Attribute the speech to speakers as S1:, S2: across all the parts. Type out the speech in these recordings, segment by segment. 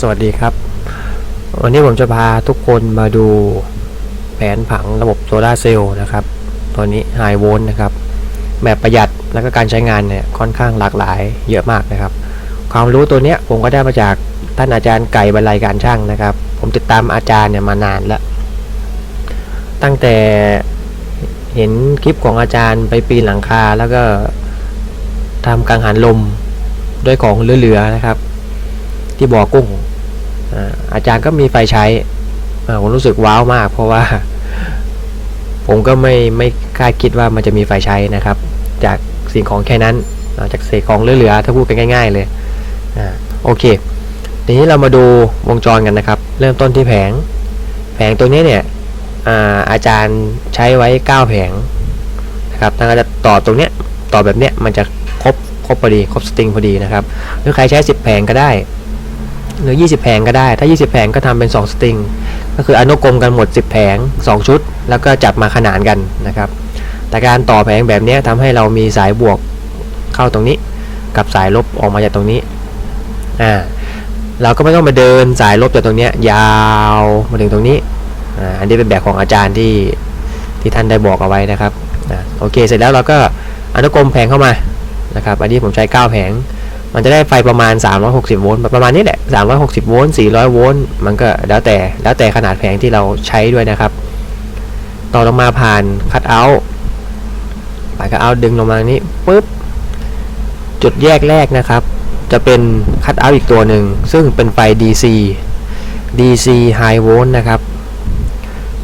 S1: สวัสดีครับ วันนี้ผมจะพาทุกคนมาดูแผนผังระบบโซลาเซลล์นะครับตัวนี้ไฮโวลต์นะครับแบบประหยัดแล้วก็การใช้งานเนี่ยค่อนข้างหลากหลายเยอะมากนะครับ ความรู้ตัวเนี้ยผมก็ได้มาจากท่านอาจารย์ไก่บรรลัยการช่างนะครับ ผมติดตามอาจารย์เนี่ยมานานแล้ว ตั้งแต่เห็นคลิปของอาจารย์ไปปีนหลังคาแล้วก็ทำกังหันลมด้วยของเหลือๆนะครับ ที่บ่อกุ้งอาจารย์ก็มีไฟใช้ผมรู้สึกว้าวมาก เพราะว่า ผมก็ไม่ไม่คาดคิดว่ามันจะมีไฟใช้นะครับ จากสิ่งของแค่นั้นจากเศษของเหลือๆถ้าพูดกันง่าย ๆ เลยอโอเคทีนี้เรามาดูวงจรกันนะครับ เริ่มต้นที่แผง แผงตัวนี้เนี่ยอาอาจารย์ใช้ไว้ 9 แผงนะครับถ้าเราจะต่อตรงเนี้ยต่อแบบเนี้ยมันจะครบครบพอดี ครบสตริงพอดีนะครับ หรือใครใช้ 10 แผงก็ได้ หรือ20 แผงก็ได้ ถ้า 20 แผงก็ทำเป็น 2 สตริง ก็คืออนุกรมกันหมด 10 แผง 2 ชุด แล้วก็จับมาขนานกันนะครับ แต่การต่อแผงแบบนี้ยทำให้เรามีสายบวกเข้าตรงนี้ กับสายลบออกมาจากตรงนี้ อ่า เราก็ไม่ต้องมาเดินสายลบจากตรงนี้ยยาวมาถึงตรงนี้ อ่า อันนี้เป็นแบบของอาจารย์ที่ที่ท่านได้บอกเอาไว้นะครับ อ่า โอเค เสร็จแล้วเราก็อนุกรมแผงเข้ามา นะครับ อันนี้ผมใช้ 9 แผง มันจะได้ไฟประมาณ 360 โวลต์ประมาณนี้แหละ 360 โวลต์ 400 โวลต์ มันก็แล้วแต่ แล้วแต่ขนาดแผงที่เราใช้ด้วยนะครับ ต่อลงมาผ่านคัตเอาท์ผ่านคัตเอาท์ดึงลงมานี้ปุ๊บ จุดแยกแรกนะครับ จะเป็นคัตเอาท์อีกตัวหนึ่ง ซึ่งเป็นไฟ DC DC High Volt นะครับ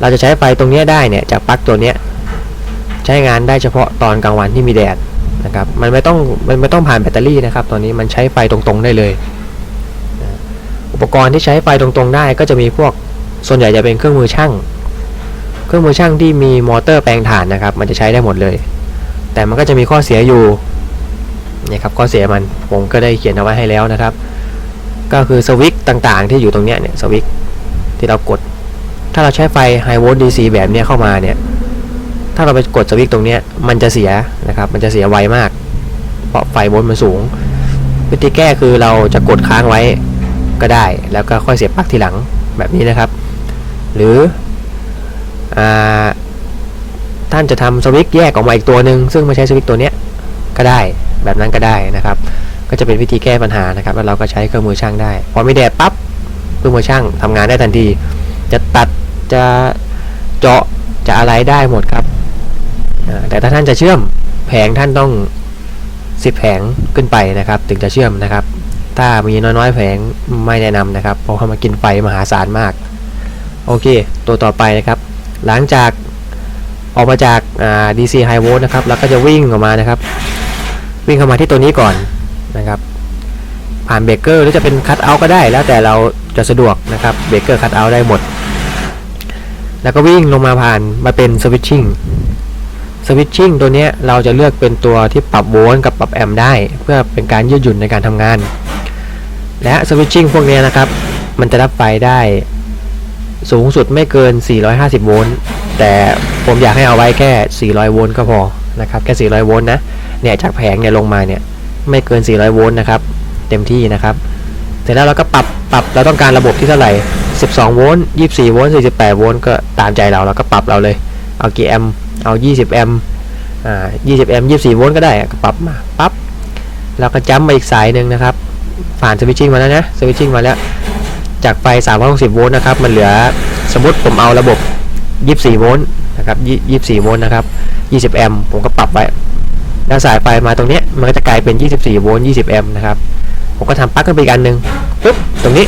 S1: เราจะใช้ไฟตรงนี้ได้เนี่ย จากปลั๊กตัวนี้ ใช้งานได้เฉพาะตอนกลางวันที่มีแดด นะครับมันไม่ต้องมันไม่ต้องผ่านแบตเตอรี่นะครับตอนนี้มันใช้ไฟตรงๆได้เลยนะอุปกรณ์ที่ใช้ไฟตรงๆได้ก็จะมีพวกส่วนใหญ่จะเป็นเครื่องมือช่าง เครื่องมือช่างที่มีมอเตอร์แปลงถ่านนะครับ มันจะใช้ได้หมดเลย แต่มันก็จะมีข้อเสียอยู่เนี่ยครับข้อเสียมันผมก็ได้เขียนเอาไว้ให้แล้วนะครับ ก็คือสวิตช์ต่างๆ ที่อยู่ตรงเนี้ยเนี่ยสวิตช์ที่เรากด ถ้าเราใช้ไฟไฮโวลต์ DC แบบเนี้ยเข้ามาเนี่ย ถ้าเราไปกดสวิตช์ตรงนี้มันจะเสียนะครับ มันจะเสียไวมาก เพราะไฟโวลต์มันสูง วิธีแก้คือเราจะกดค้างไว้ก็ได้ แล้วก็ค่อยเสียบปลั๊กทีหลังแบบนี้นะครับ หรืออท่านจะทำสวิตช์แยกออกมาอีกตัวหนึ่งซึ่งไม่ใช้สวิตช์ตัวเนี้ยก็ได้แบบนั้นก็ได้นะครับ ก็จะเป็นวิธีแก้ปัญหานะครับ แล้วเราก็ใช้เครื่องมือช่างได้ พอมีแดดปั๊บเครื่องมือช่างทำงานได้ทันที จะตัดจะเจาะจะอะไรได้หมดครับ แต่ถ้าท่านจะเชื่อมแผงท่านต้อง 10 แผงขึ้นไปนะครับ ถึงจะเชื่อมนะครับ ถ้ามีน้อยๆแผงไม่แนะนำนะครับ เพราะว่ามันกินไฟมหาศาลมาก โอเค ตัวต่อไปนะครับ หลังจากออกมาจากา DC High Volt นะครับ แล้วก็จะวิ่งออกมานะครับ วิ่งเข้ามาที่ตัวนี้ก่อนนะครับ ผ่านเบรกเกอร์หรือจะเป็นคัตเอาท์ก็ได้ แล้วแต่เราจะสะดวกนะครับเบรกเกอร์คัตเอาท์ได้หมด แล้วก็วิ่งลงมาผ่านมาเป็นสวิตชิ่ง สวิตชิ่งตัวนี้เราจะเลือกเป็นตัวที่ปรับโวลต์กับปรับแอมป์ได้ เพื่อเป็นการยืดหยุ่นในการทำงาน และสวิตชิ่งพวกนี้นะครับ มันจะรับไฟได้สูงสุดไม่เกิน 450 โวลต์ แต่ผมอยากให้เอาไว้แค่ 400 โวลต์ก็พอ นะครับ แค่ 400 โวลต์นะ เนี่ย จากแผงเนี่ยลงมาเนี่ย ไม่เกิน 400 โวลต์นะครับ เต็มที่นะครับ เสร็จแล้วเราก็ปรับ ปรับ เราต้องการระบบที่เท่าไหร่ 12 โวลต์ 24 โวลต์ 48 โวลต์ ก็ตามใจเรา เราก็ปรับเราเลย เอากี่แอมป์ เอา 20 แอมป์อ่า20 แอมป์ 24 โวลต์ก็ได้ก็ปรับมาปั๊บแล้วก็จัมป์มาอีกสายหนึ่งนะครับ ผ่านสวิตชิ่งมาแล้วนะสวิตชิ่งมาแล้ว จากไฟ 360 โวลต์นะครับ มันเหลือสมมติผมเอาระบบ 24 โวลต์นะครับ 24 โวลต์นะครับ 20 แอมป์ผมก็ปรับไว้แล้วสายไฟมาตรงนี้มันก็จะกลายเป็น 24 โวลต์ 20 แอมป์นะครับ ผมก็ทำปลั๊กขึ้นไปอีกอันหนึ่งปุ๊บตรงนี้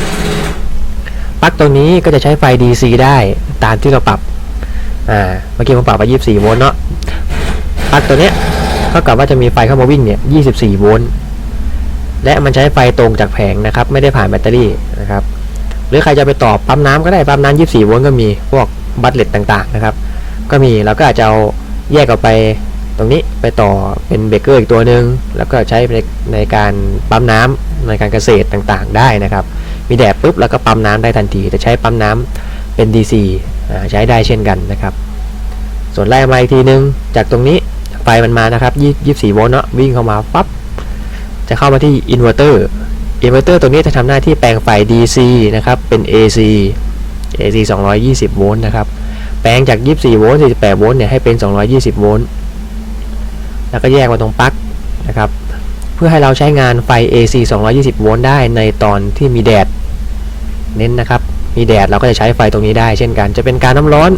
S1: ปลั๊กตรงนี้ก็จะใช้ไฟ DC ได้ตามที่เราปรับ อ่าเมื่อกี้ผมปรับไป24โวลต์เนาะปลั๊กตัวเนี้ยเท่ากับว่าจะมีไฟเข้ามาวิ่งเนี่ย24โวลต์และมันใช้ไฟตรงจากแผงนะครับ ไม่ได้ผ่านแบตเตอรี่นะครับ หรือใครจะไปต่อปั๊มน้ำก็ได้ปั๊มน้ำ24โวลต์ก็มีพวกบัตเลตต่างๆนะครับ ก็มีเราก็อาจจะเอาแยกออกไปตรงนี้ไปต่อเป็นเบรกเกอร์อีกตัวหนึ่งแล้วก็ใช้ในในการปั๊มน้ำในการเกษตรต่างๆ ได้นะครับ มีแดดปุ๊บแล้วก็ปั๊มน้ำได้ทันที แต่ใช้ปั๊มน้ำ เป็น DC ใช้ได้เช่นกันนะครับ ส่วนไล่มาอีกทีนึง จากตรงนี้ไฟมันมานะครับ24โวลต์เนาะวิ่งเข้ามาปั๊บจะเข้ามาที่อินเวอร์เตอร์อินเวอร์เตอร์ตัวนี้จะทำหน้าที่แปลงไฟ DC นะครับ เป็น AC AC 220โวลต์นะครับ แปลงจาก 24โวลต์48โวลต์เนี่ยให้เป็น 220โวลต์แล้วก็แยกมาตรงปลั๊กนะครับ เพื่อให้เราใช้งานไฟ AC 220โวลต์ได้ในตอนที่มีแดด เน้นนะครับ มีแดดเราก็จะใช้ไฟตรงนี้ได้ เช่นกัน จะเป็นการน้ำร้อน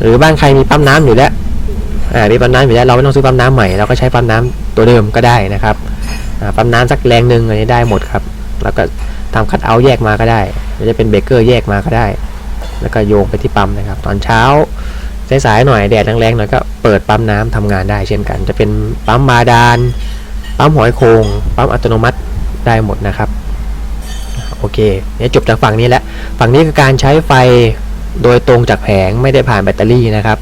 S1: หรือบ้านใครมีปั๊มน้ำอยู่แล้วอ่ามีปั๊มน้ำอยู่แล้วเราไม่ต้องซื้อปั๊มน้ำใหม่เราก็ใช้ปั๊มน้ำตัวเดิมก็ได้นะครับปั๊มน้ำสักแรงหนึ่งอันนี้ได้หมดครับ แล้วก็ทำคัดเอาแยกมาก็ได้หรือจะเป็นเบเกอร์แยกมาก็ได้ แล้วก็โยงไปที่ปั๊มนะครับ ตอนเช้าสายๆหน่อยแดดแรงๆหน่อยก็เปิดปั๊มน้ำทำงานได้เช่นกัน จะเป็นปั๊มบาดาลปั๊มหอยโคงปั๊มอัตโนมัติได้หมดนะครับ โอเคเนี่ยจบจากฝั่งนี้แล้ว ฝั่งนี้คือการใช้ไฟโดยตรงจากแผงไม่ได้ผ่านแบตเตอรี่นะครับ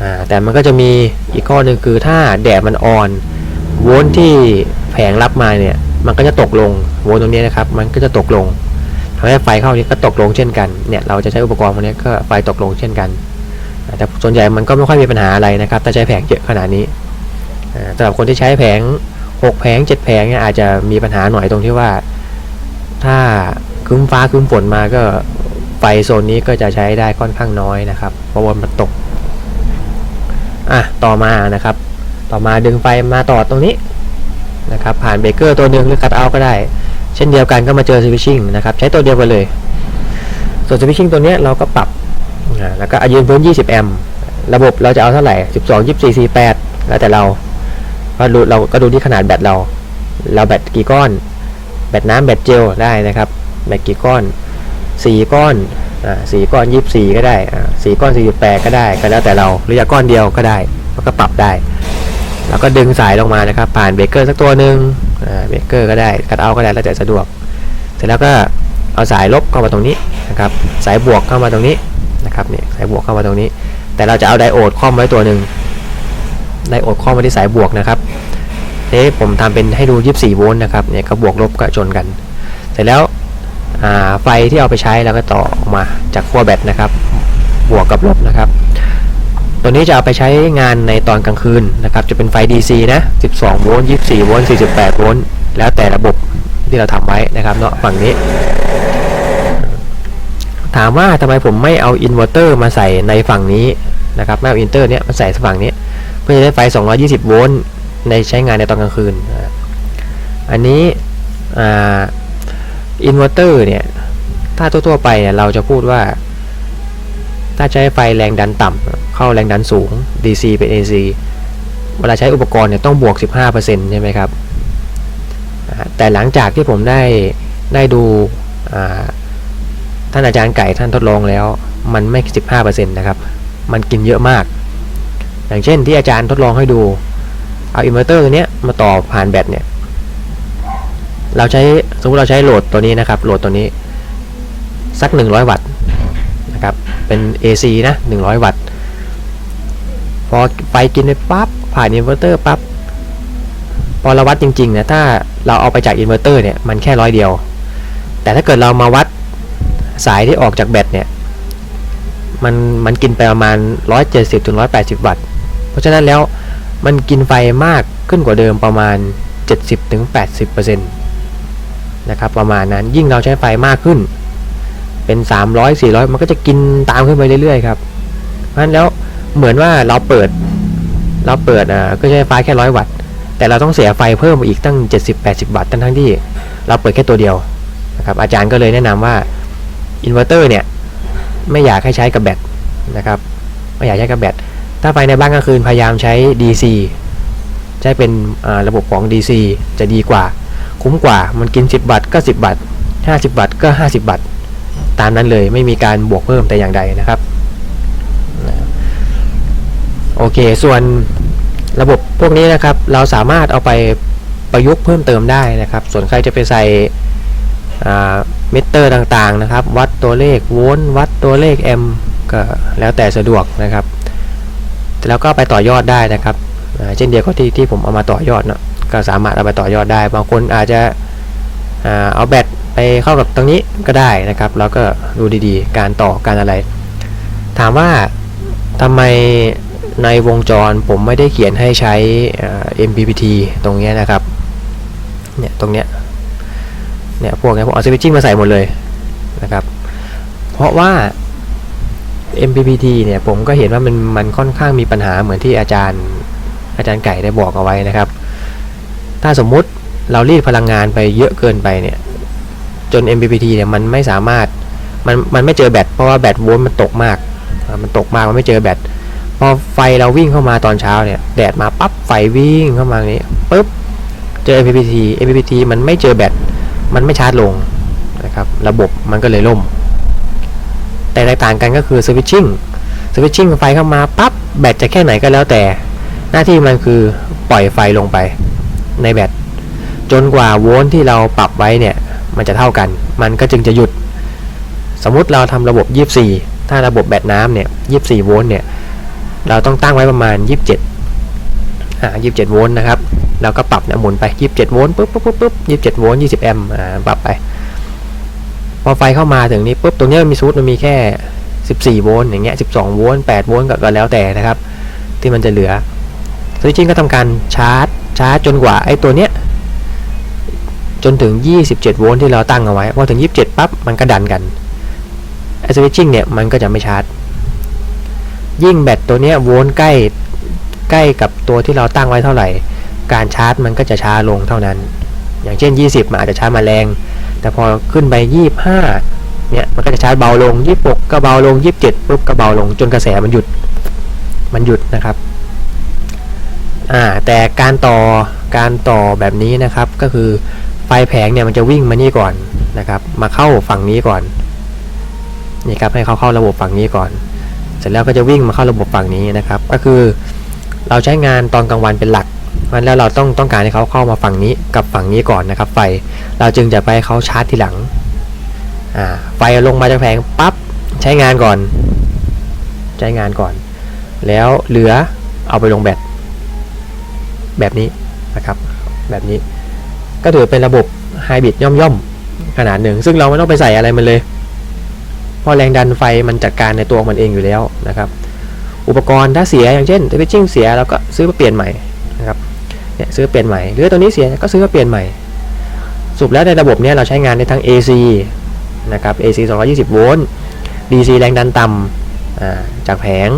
S1: อ่าแต่มันก็จะมีอีกข้อหนึ่งคือถ้าแดดมันอ่อนโวลต์ที่แผงรับมาเนี่ยมันก็จะตกลงโวลต์ตรงนี้นะครับ มันก็จะตกลงทำให้ไฟเข้านี้ก็ตกลงเช่นกันเนี่ยเราจะใช้อุปกรณ์พวกนี้ก็ไฟตกลงเช่นกัน แต่ส่วนใหญ่มันก็ไม่ค่อยมีปัญหาอะไรนะครับถ้าใช้แผงเยอะขนาดนี้สำหรับคนที่ใช้แผง 6 แผง 7 แผงเนี่ยอาจจะมีปัญหาหน่อยตรงที่ว่า ถ้าคึ้มฟ้าคึ้มฝนมาก็ไฟโซนนี้ก็จะใช้ได้ค่อนข้างน้อยนะครับ เพราะว่ามันตก อะ ต่อมานะครับ ต่อมาดึงไฟมาต่อตรงนี้นะครับ ผ่านเบรกเกอร์ตัวหนึ่งหรือคัตเอาก็ได้ เช่นเดียวกันก็มาเจอสวิตชิ่งนะครับ ใช้ตัวเดียวกันเลย ส่วนสวิตชิ่งตัวนี้เราก็ปรับอ่าแล้วก็อายืนพื้น 20 แอมป์ระบบเราจะเอาเท่าไหร่ 12 24 48 แล้วแต่เราก็ดูเราก็ดูที่ขนาดแบตเรา เราแบตกี่ก้อน บตน้ำแบตเจลได้นะครับ แบตกี่ก้อน 4 ก้อนอ่าสี่ก้อน 24 ก็ได้อ่าสี่ก้อน 48 ก็ได้ ก็แล้วแต่เรา หรือจะก้อนเดียวก็ได้มันก็ปรับได้ แล้วก็ดึงสายลงมานะครับ ผ่านเบรกเกอร์สักตัวหนึ่งอ่าเบรกเกอร์ก็ได้คัดเอาก็ได้แล้วแต่สะดวก เสร็จแล้วก็เอาสายลบเข้ามาตรงนี้นะครับ สายบวกเข้ามาตรงนี้นะครับเนี่ยสายบวกเข้ามาตรงนี้ แต่เราจะเอาไดโอดคล้อมไว้ตัวหนึ่งไดโอดคล้องไว้ที่สายบวกนะครับ เอ๊ะผมทำเป็นให้ดู 24 โวลต์นะครับเนี่ยก็บวกลบก็ชนกัน เสร็จแล้วไฟที่เอาไปใช้เราก็ต่อออกมาจากขั้วแบตนะครับ บวกกับลบนะครับ ตัวนี้จะเอาไปใช้งานในตอนกลางคืนนะครับ จะเป็นไฟ DC นะ 12 โวลต์ 24 โวลต์ 48 โวลต์ แล้วแต่ระบบที่เราทำไว้นะครับเนาะฝั่งนี้ ถามว่าทำไมผมไม่เอาอินเวอร์เตอร์มาใส่ในฝั่งนี้นะครับ ไม่เอาอินเตอร์เนี้ยมาใส่ฝั่งนี้ เพื่อจะได้ไฟ 220 โวลต์ ในใช้งานในตอนกลางคืน อันนี้อินเวอร์เตอร์เนี่ย ถ้าทั่วๆไปเนี่ยเราจะพูดว่า ถ้าใช้ไฟแรงดันต่ำเข้าแรงดันสูง DC เป็น AC เวลาใช้อุปกรณ์เนี่ยต้องบวก 15%ใช่ไหมครับ แต่หลังจากที่ผมได้ได้ดูท่านอาจารย์ไก่ท่านทดลองแล้ว มันไม่ 15%นะครับ มันกินเยอะมาก อย่างเช่นที่อาจารย์ทดลองให้ดู เอาอินเวอร์เตอร์ตัวนี้มาต่อผ่านแบตเนี่ย เราใช้สมมติเราใช้โหลดตัวนี้นะครับ โหลดตัวนี้ สัก 100 วัตต์นะครับ เป็น AC นะ 100 วัตต์ พอไฟกินไปปั๊บ ผ่านอินเวอร์เตอร์ปั๊บ พอเราวัดจริงๆนี่ยถ้าเราเอาไปจากอินเวอร์เตอร์เนี่ย มันแค่ร้อยเดียว แต่ถ้าเกิดเรามาวัดสายที่ออกจากแบตเนี่ย มันมันกินไปประมาณ 170ถึง180 วัตต์ เพราะฉะนั้นแล้ว มันกินไฟมากขึ้นกว่าเดิมประมาณ 70-80%นะครับประมาณนั้นยิ่งเราใช้ไฟมากขึ้น เป็น 300 400 มันก็จะกินตามขึ้นไปเรื่อยๆครับเพราะฉะนั้นแล้วเหมือนว่าเราเปิด เราเปิดอ่าก็ใช้ไฟแค่100วัตต์แต่เราต้องเสียไฟเพิ่มอีกตั้ง 70-80 วัตต์ทั้งที่ เราเปิดแค่ตัวเดียวนะครับอาจารย์ก็เลยแนะนำว่าอินเวอร์เตอร์เนี่ยไม่อยากให้ใช้กับแบตนะครับไม่อยากใช้กับแบต ถ้าไฟในบ้านกลางคืนพยายามใช้ DC ใช้เป็นระบบของ DC จะดีกว่า คุ้มกว่ามันกิน 10 บัตก็ 10 บัต50 บัตก็ 50 บัตตามนั้นเลยไม่มีการบวกเพิ่มแต่อย่างใดนะครับโอเค ส่วนระบบพวกนี้นะครับ เราสามารถเอาไปประยุกต์เพิ่มเติมได้นะครับ ส่วนใครจะไปใส่มิเตอร์ต่างๆนะครับ วัดตัวเลขโวลต์วัดตัวเลขแอมป์ก็แล้วแต่สะดวกนะครับ แล้วก็ไปต่อยอดได้นะครับเช่นเดียวกับที่ที่ผมเอามาต่อยอดเนาะก็สามารถเอาไปต่อยอดได้ บางคนอาจจะเอาแบตไปเข้ากับตรงนี้ก็ได้นะครับ แล้วก็ดูดีๆ การต่อการอะไร ถามว่าทำไมในวงจรผมไม่ได้เขียนให้ใช้ MPPT ตรงเนี้ยนะครับ เนี่ยตรงเนี้ย เนี่ยพวกเนี้ยผมเอาสวิตชิ่งมาใส่หมดเลยนะครับ เพราะว่า MPPT เนี่ยผมก็เห็นว่ามันมันค่อนข้างมีปัญหาเหมือนที่อาจารย์ อาจารย์ไก่ได้บอกเอาไว้นะครับ ถ้าสมมุติเรารีดพลังงานไปเยอะเกินไปเนี่ยจน MPPT เนี่ยมันไม่สามารถมันมันไม่เจอแบตเพราะว่าแบตโวลต์มันตกมาก มันตกมากมันไม่เจอแบตพอไฟเราวิ่งเข้ามาตอนเช้าเนี่ยแดดมาปั๊บไฟวิ่งเข้ามาอย่างนี้ปุ๊บเจอ MPPT MPPT มันไม่เจอแบตมันไม่ชาร์จลงนะครับระบบมันก็เลยล่ม แต่แตกต่างกันก็คือสวิตชิ่งสวิตชิ่งไฟเข้ามาปั๊บแบตจะแค่ไหนก็แล้วแต่ หน้าที่มันคือปล่อยไฟลงไปในแบตจนกว่าโวลต์ที่เราปรับไว้เนี่ย มันจะเท่ากัน มันก็จึงจะหยุด สมมุติเราทำระบบ 24 ถ้าระบบแบตน้ำเนี่ย 24 โวลต์เนี่ย เราต้องตั้งไว้ประมาณ 27อ่า27 โวลต์นะครับ เราก็ปรับเนี่ยหมุนไป 27 โวลต์ปุ๊บปุ๊บปุ๊บปุ๊บ27 โวลต์ 20 แอมป์อ่าปรับไป พอไฟเข้ามาถึงนี้ปุ๊บตรงนี้ยมีซูตมันมีแค่ 14 โวลต์อย่างเงี้ย 12 โวลต์ 8 โวลต์ก็แล้วแต่นะครับ ที่มันจะเหลือสวิตชิ่งก็ทำการชาร์จชาร์จจนกว่าไอ้ตัวเนี้ยจนถึง 27 โวลต์ที่เราตั้งเอาไว้พอถึง 27 ปั๊บมันก็ดันกันไอ้สวิตชิ่งเนี่ยมันก็จะไม่ชาร์จ ยิ่งแบตตัวเนี้ยโวลต์ใกล้ใกล้กับตัวที่เราตั้งไว้เท่าไหร่ การชาร์จมันก็จะช้าลงเท่านั้น อย่างเช่น 20 มันอาจจะชาร์จมาแรง แต่พอขึ้นไป 25 เนี่ย มันก็จะชาร์จเบาลง 26 ก็เบาลง 27 ปุ๊บก็เบาลง จนกระแสมันหยุด มันหยุดนะครับ อ่า แต่การต่อ การต่อแบบนี้นะครับ ก็คือไฟแผงเนี่ยมันจะวิ่งมานี่ก่อนนะครับ มาเข้าฝั่งนี้ก่อน นี่ครับให้เขาเข้าระบบฝั่งนี้ก่อน เสร็จแล้วก็จะวิ่งมาเข้าระบบฝั่งนี้นะครับ ก็คือเราใช้งานตอนกลางวันเป็นหลัก มันแล้วเราต้องต้องการให้เขาเข้ามาฝั่งนี้กับฝั่งนี้ก่อนนะครับ ไฟเราจึงจะไปให้เขาชาร์จทีหลังอ่าไฟลงมาจากแผงปั๊บใช้งานก่อน ใช้งานก่อน แล้วเหลือเอาไปลงแบตแบบนี้นะครับ แบบนี้ ก็ถือเป็นระบบไฮบริดย่อมๆขนาดหนึ่ง ซึ่งเราไม่ต้องไปใส่อะไรมันเลยเพราะแรงดันไฟมันจัดการในตัวมันเองอยู่แล้วนะครับ อุปกรณ์ถ้าเสียอย่างเช่นสวิตชิ่งเสียเราก็ซื้อมาเปลี่ยนใหม่ นะครับเนี่ยซื้อเปลี่ยนใหม่หรือตัวนี้เสียก็ซื้อมาเปลี่ยนใหม่สรุปแล้วในระบบเนี้ยเราใช้งานได้ทั้ง AC นะครับ AC 220 โวลต์ DC แรงดันต่ำจากแผง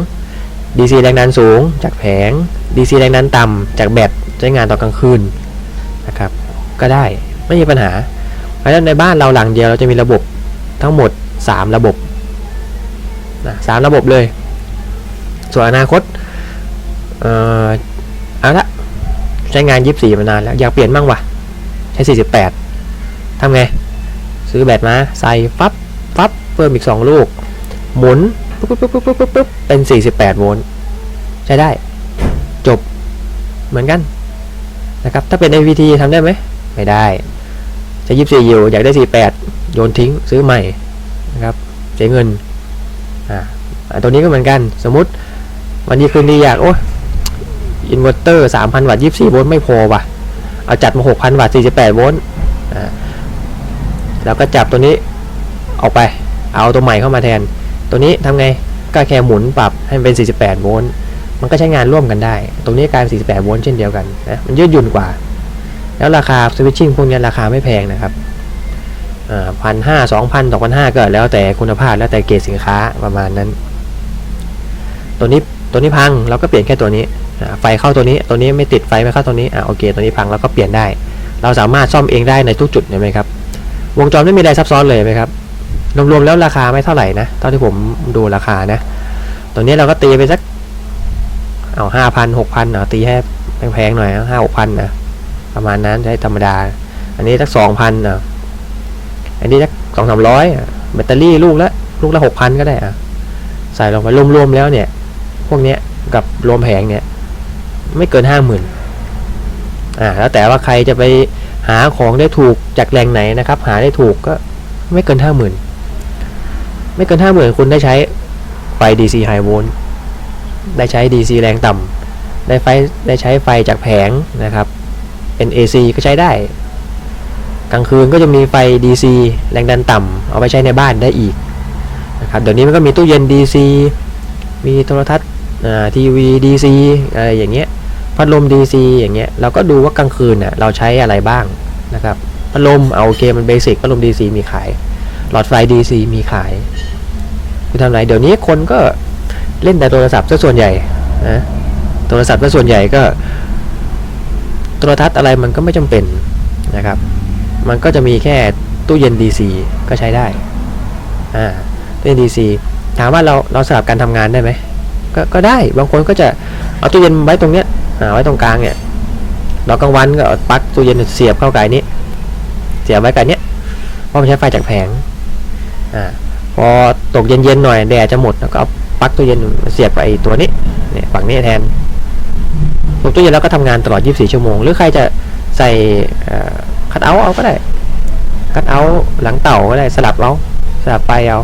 S1: DC แรงดันสูง จากแผง DC แรงดันต่ำจากแบตใช้งานตอนกลางคืนนะครับก็ได้ไม่มีปัญหาเพราะฉะนั้นในบ้านเราหลังเดียวเราจะมีระบบทั้งหมด 3 ระบบนะสามระบบเลย ส่วนอนาคต เอ่อเอาละ ช้งาน 24 มานานแล้ว อยากเปลี่ยนบ้างวะใช้ 48ทำไง ซื้อแบตมา ใส่ฟับฟับเพิ่มอีก 2 ลูก หมุนปุ๊บปุ๊บปุ๊บปุ๊บปุ๊บปุ๊บเป็น 48 โวลต์ใช้ได้ จบเหมือนกันนะครับ ถ้าเป็น AVT ทำได้ไหม ไม่ได้ใช้24อยู่ อยากได้ 48 โยนทิ้งซื้อใหม่นะครับเสียเงินอ่าตัวนี้ก็เหมือนกัน สมมติวันนี้คืนดีอยากโอ้ อินเวอร์เตอร์3,000 วัตต์24 โวลต์ไม่พอว่ะ เอาจัดมา 6,000 วัตต์48 โวลต์แล้วก็จับตัวนี้ออกไป เอาตัวใหม่เข้ามาแทน ตัวนี้ทำไง ก็แค่หมุนปรับให้มันเป็น 48 โวลต์ มันก็ใช้งานร่วมกันได้ ตรงนี้กลายเป็น 48 โวลต์เช่นเดียวกันนะ มันยืดหยุ่นกว่า แล้วราคาสวิตชิ่งพวกนี้ราคาไม่แพงนะครับพันห้าสองพันสองพันห้าก็แล้วแต่คุณภาพแล้วแต่เกรดสินค้าประมาณนั้น ตัวนี้ตัวนี้พังเราก็เปลี่ยนแค่ตัวนี้ ไฟเข้าตัวนี้ตัวนี้ไม่ติดไฟไม่เข้าตัวนี้อ่าโอเคตัวนี้พังเราก็เปลี่ยนได้ เราสามารถซ่อมเองได้ในทุกจุดเห็นไหมครับวงจรไม่มีอะไรซับซ้อนเลยไหมครับรวมๆแล้วราคาไม่เท่าไหร่นะเท่าที่ผมดูราคานะตัวนี้เราก็ตีไปสักเอาห้าพันหกพันเอาะตีให้แพงๆหน่อยห้าหกพันนะประมาณนั้นใช้ธรรมดา อันนี้สักสองพันอะอันนี้สักสองสามร้อยแบตเตอรี่ลูกละลูกละหกพันก็ได้อะใส่ลงไปรวมๆแล้วเนี่ย พวกเนี้ยกับรวมแผงเนี่ย ไม่เกินห้าหมื่นอ่าแล้วแต่ว่าใครจะไปหาของได้ถูกจากแหล่งไหนนะครับ หาได้ถูกก็ไม่เกินห้าหมื่นไม่เกินห้าหมื่นคุณได้ใช้ไฟ DC High Volt ได้ใช้ DC แรงต่ำได้ไฟได้ใช้ไฟจากแผงนะครับเป็น AC ก็ใช้ได้ กลางคืนก็จะมีไฟ DC แรงดันต่ำเอาไปใช้ในบ้านได้อีกนะครับเดี๋ยวนี้มันก็มีตู้เย็น DC มีโทรทัศน์ทีวี DC อะไรอย่างเงี้ย พัดลม DC อย่างเงี้ยเราก็ดูว่ากลางคืนน่ะเราใช้อะไรบ้างนะครับพัดลมเอาโอเคมันเบสิกพัดลม DC มีขาย หลอดไฟ DC มีขายคุณทำไรเดี๋ยวนี้คนก็เล่นแต่โทรศัพท์ซะส่วนใหญ่นะโทรศัพท์ซะส่วนใหญ่ก็โทรทัศน์อะไรมันก็ไม่จำเป็นนะครับ มันก็จะมีแค่ตู้เย็น DC ก็ใช้ได้อ่าตู้เย็น DC ถามว่าเราเราสลับการทำงานได้ไหมก็ก็ได้บางคนก็จะเอาตู้เย็นไว้ตรงเนี้ย อ่าไว้ตรงกลางเนี่ยเรากลางวันก็ปลั๊กตู้เย็นเสียบเข้าไก่นี้ เสียบไว้ไก่นี้เพราะมันใช้ไฟจากแผงอ่าพอตกเย็นๆหน่อยแดดจะหมดแล้วก็เอาปลั๊กตู้เย็นเสียบไปตัวนี้เนี่ยฝั่งนี้แทนตัวตู้เย็นแล้วก็ทำงานตลอด 24 ชั่วโมง หรือใครจะใส่คัดเอาท์เอาก็ได้คัดเอาท์หลังเต่าก็ได้สลับเอาสลับไปเอา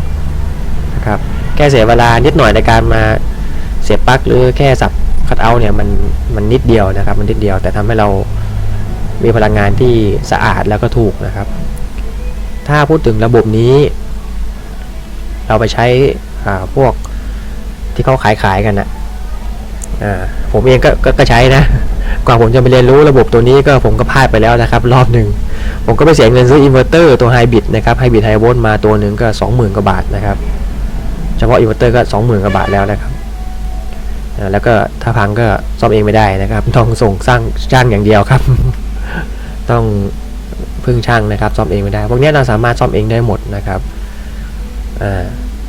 S1: นะครับแค่เสียเวลานิดหน่อยในการมาเสียบปลั๊กหรือแค่สับ คัดเอาเนี่ยมันมันนิดเดียวนะครับ มันนิดเดียวแต่ทำให้เรามีพลังงานที่สะอาดแล้วก็ถูกนะครับ ถ้าพูดถึงระบบนี้ เราไปใช้อาพวกที่เขาขายขายกันนะอ่าผมเองก็ก็ก็ใช้นะกว่าผมจะไปเรียนรู้ระบบตัวนี้ก็ผมก็พลาดไปแล้วนะครับ รอบหนึ่งผมก็ไปเสียเงินซื้ออินเวอร์เตอร์ตัวไฮบริดนะครับไฮบริดไฮโวลต์มาตัวหนึ่งก็ 20,000 กว่าบาทนะครับ เฉพาะอินเวอร์เตอร์ก็ 20,000 กว่าบาทแล้วนะครับ แล้วก็ถ้าพังก็ซ่อมเองไม่ได้นะครับ ต้องส่งสร้างจ้างอย่างเดียวครับ ต้องพึ่งช่างนะครับ ซ่อมเองไม่ได้ พวกนี้เราสามารถซ่อมเองได้หมดนะครับ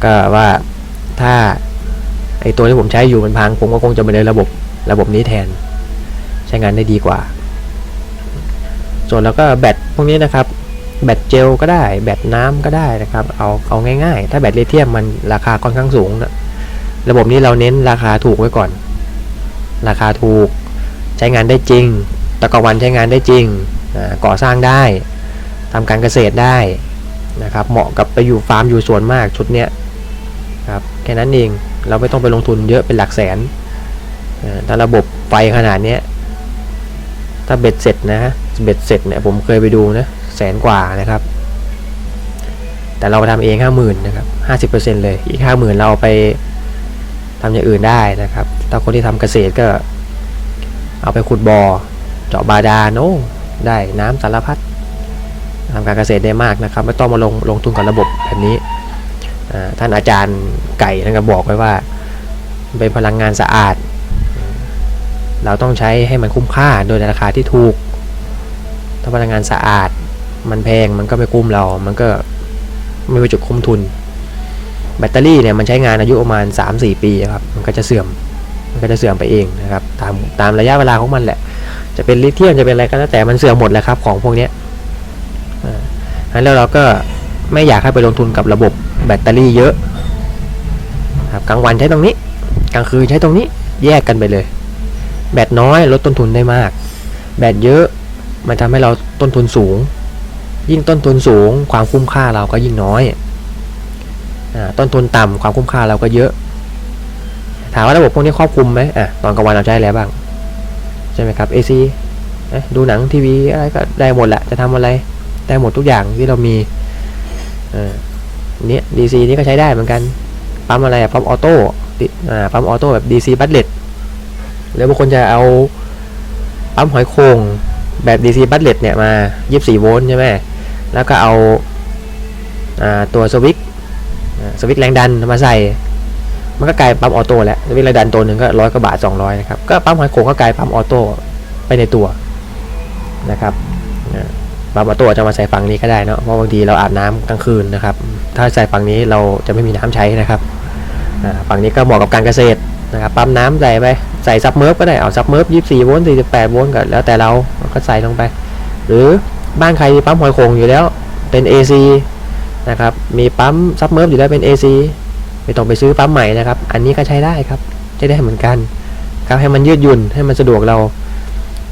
S1: ก็ว่าถ้าไอตัวที่ผมใช้อยู่มันพัง ผมก็คงจะไปในระบบระบบนี้แทน ใช้งานได้ดีกว่า ส่วนแล้วก็แบตพวกนี้นะครับแบตเจลก็ได้ แบตน้ำก็ได้นะครับ เอาเอาง่ายๆ ถ้าแบตลิเธียมมันราคาค่อนข้างสูงนะ ระบบนี้เราเน้นราคาถูกไว้ก่อน ราคาถูกใช้งานได้จริง ตะกอนวันใช้งานได้จริง ก่อสร้างได้ทำการเกษตรได้นะครับเหมาะกับไปอยู่ฟาร์มอยู่สวนมากชุดเนี้ยครับแค่นั้นเองเราไม่ต้องไปลงทุนเยอะเป็นหลักแสนถ้าระบบไฟขนาดเนี้ยถ้าเบ็ดเสร็จนะเบ็ดเสร็จเนี่ยผมเคยไปดูนะแสนกว่านะครับ แต่เราทำเองห้าหมื่นนะครับห้าสิบเปอร์เซ็นเลยอีกห้าหมื่นเราเอาไป ทำอย่างอื่นได้นะครับ ถ้าคนที่ทำเกษตรก็ เอาไปขุดบอ่อเจาะบาดาลโอ้ได้น้ำสารพัดทำการเกษตรได้มากนะครับ ไม่ต้องมาลงลงทุนกับระบบแบบนี้ ท่านอาจารย์ไก่ท่านก็บอกไว้ว่า เป็นพลังงานสะอาด เราต้องใช้ให้มันคุ้มค่าโดยราคาที่ถูก ถ้าพลังงานสะอาด มันแพงมันก็ไม่คุ้มเรา มันก็ไม่มีจุดคุ้มทุน แบตเตอรี่เนี่ยมันใช้งานอายุประมาณ 3-4 ปีครับมันก็จะเสื่อมมันก็จะเสื่อมไปเองนะครับตามตามระยะเวลาของมันแหละ จะเป็นลิเธียมจะเป็นอะไรก็แล้วแต่มันเสื่อมหมดแหละครับของพวกนี้ยอ่างั้นแล้วเราก็ไม่อยากให้ไปลงทุนกับระบบแบตเตอรี่เยอะครับกลางวันใช้ตรงนี้ กลางคืนใช้ตรงนี้แยกกันไปเลย แบตน้อยลดต้นทุนได้มาก แบตเยอะมันทำให้เราต้นทุนสูง ยิ่งต้นทุนสูง ความคุ้มค่าเราก็ยิ่งน้อย ต้นทุนต่ำความคุ้มค่าเราก็เยอะ ถามว่าระบบพวกนี้ครอบคลุมไหมอะตอนกลางวันเราใช้อะไรบ้าง ใช่ไหมครับ AC ดูหนังทีวีอะไรก็ได้หมดแหละจะทำอะไรได้หมดทุกอย่างที่เรามีเออเนี้ย DC นี่ก็ใช้ได้เหมือนกัน ปั๊มอะไรปั๊มออโต้ปั๊มออโต้แบบ DC บัตเลตหรือบางคนจะเอาปั๊มหอยโคงแบบ DC บัตเลตเนี่ยมา 24 โวลต์ใช่ไหมแล้วก็เอาอตัวสวิตช สวิตช์แรงดันมาใส่ มันก็กลายปั๊มออโต้แล้วสวิตช์แรงดันตัวหนึ่งก็ร้อยกว่าบาท 200นะครับก็ปั๊มหอยโขงก็กลายปั๊มออโต้ไปในตัวนะครับปั๊มออโต้จะมาใส่ฝั่งนี้ก็ได้เนาะเพราะบางทีเราอาบน้ำกลางคืนนะครับ ถ้าใส่ฝั่งนี้เราจะไม่มีน้ำใช้นะครับฝั่งนี้ก็เหมาะกับการเกษตรนะครับปั๊มน้ำใส่ไปใส่ซับเมิร์ฟก็ได้เอาซับเมิร์ฟ24โวลต์48โวลต์ก็แล้วแต่เราก็ใส่ลงไป หรือบ้านใครมีปั๊มหอยโขงอยู่แล้วเป็น AC นะครับ มีปั๊มซับเมิร์ฟอยู่แล้วเป็น AC ไม่ต้องไปซื้อปั๊มใหม่นะครับ อันนี้ก็ใช้ได้ครับใช้ได้เหมือนกันครับให้มันยืดหยุ่นให้มันสะดวกเรา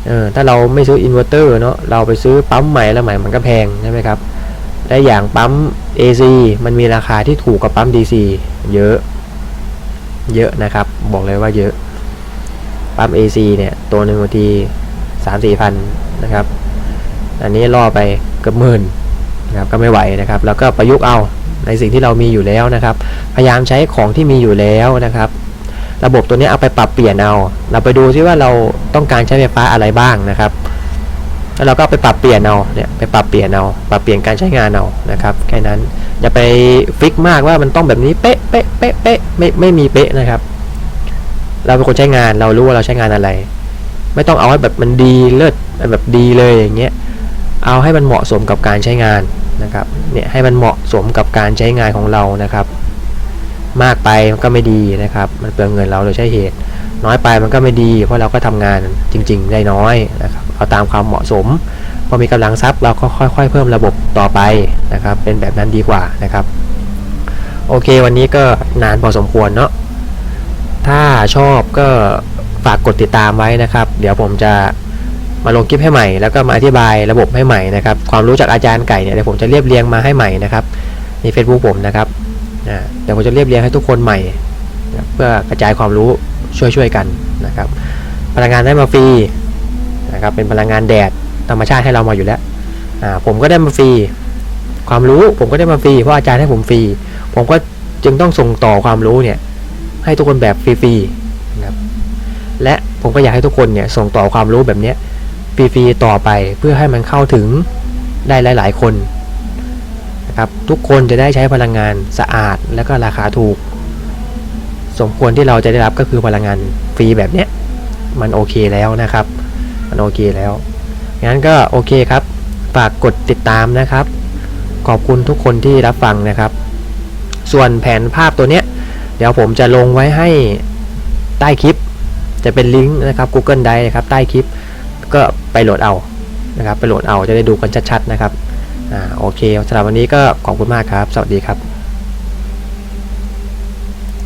S1: เออถ้าเราไม่ซื้ออินเวอร์เตอร์เนาะเราไปซื้อปั๊มใหม่แล้วใหม่มันก็แพงใช่ไหมครับและอย่างปั๊ม AC มันมีราคาที่ถูกกว่าปั๊ม DC เยอะ เยอะนะครับ บอกเลยว่าเยอะปั๊ม AC เนี่ยตัวหนึ่งบางทีสามสี่พันนะครับ อันนี้ล่อไปเกือบหมื่น นะครับก็ไม่ไหวนะครับ แล้วก็ประยุกต์เอาในสิ่งที่เรามีอยู่แล้วนะครับ พยายามใช้ของที่มีอยู่แล้วนะครับ ระบบตัวนี้เอาไปปรับเปลี่ยนเอา เราไปดูซิว่าเราต้องการใช้ไฟฟ้าอะไรบ้างนะครับ แล้วเราก็ไปปรับเปลี่ยนเอาเนี่ยไปปรับเปลี่ยนเอาปรับเปลี่ยนการใช้งานเอานะครับแค่นั้นอย่าไปฟิกมากว่ามันต้องแบบนี้เป๊ะเป๊ะเป๊ะเป๊ะไม่ไม่มีเป๊ะนะครับ เราเป็นคนใช้งานเรารู้ว่าเราใช้งานอะไร ไม่ต้องเอาให้แบบมันดีเลิศแบบดีเลยอย่างเงี้ย เอาให้มันเหมาะสมกับการใช้งานนะครับเนี่ยให้มันเหมาะสมกับการใช้งานของเรานะครับ มากไปมันก็ไม่ดีนะครับ มันเปลืองเงินเราโดยใช้เหตุ น้อยไปมันก็ไม่ดี เพราะเราก็ทำงานจริง ๆ ได้น้อยนะครับเอาตามความเหมาะสมพอมีกำลังทรัพย์เราก็ค่อย ๆ เพิ่มระบบต่อไปนะครับ เป็นแบบนั้นดีกว่านะครับ โอเค วันนี้ก็นานพอสมควรเนาะถ้าชอบก็ฝากกดติดตามไว้นะครับ เดี๋ยวผมจะ มาลงคลิปให้ใหม่แล้วก็มาอธิบายระบบให้ใหม่นะครับความรู้จากอาจารย์ไก่เนี่ยเดี๋ยวผมจะเรียบเรียงมาให้ใหม่นะครับใน Facebook ผมนะครับเดี๋ยวผมจะเรียบเรียงให้ทุกคนใหม่นะเพื่อกระจายความรู้ช่วยๆกันนะครับ พลังงานได้มาฟรีนะครับเป็นพลังงานแดดธรรมชาติให้เรามาอยู่แล้วผมก็ได้มาฟรีความรู้ผมก็ได้มาฟรีเพราะอาจารย์ให้ผมฟรีผมก็จึงต้องส่งต่อความรู้เนี่ยให้ทุกคนแบบฟรีๆนะครับและผมก็อยากให้ทุกคนเนี่ยส่งต่อความรู้แบบเนี้ย ฟรีๆต่อไปเพื่อให้มันเข้าถึงได้หลาย ๆ คนนะครับทุกคนจะได้ใช้พลังงานสะอาดและก็ราคาถูก สมควรที่เราจะได้รับก็คือพลังงานฟรีแบบเนี้ยมันโอเคแล้วนะครับ มันโอเคแล้วงั้นก็โอเคครับฝากกดติดตามนะครับ ขอบคุณทุกคนที่รับฟังนะครับ ส่วนแผนภาพตัวเนี้ยเดี๋ยวผมจะลงไว้ให้ใต้คลิป จะเป็นลิงก์นะครับ Google Drive นะครับใต้คลิปก็ ไปโหลดเอานะครับ ไปโหลดเอาจะได้ดูกันชัดๆนะครับอ่าโอเคสำหรับวันนี้ก็ขอบคุณมากครับ สวัสดีครับ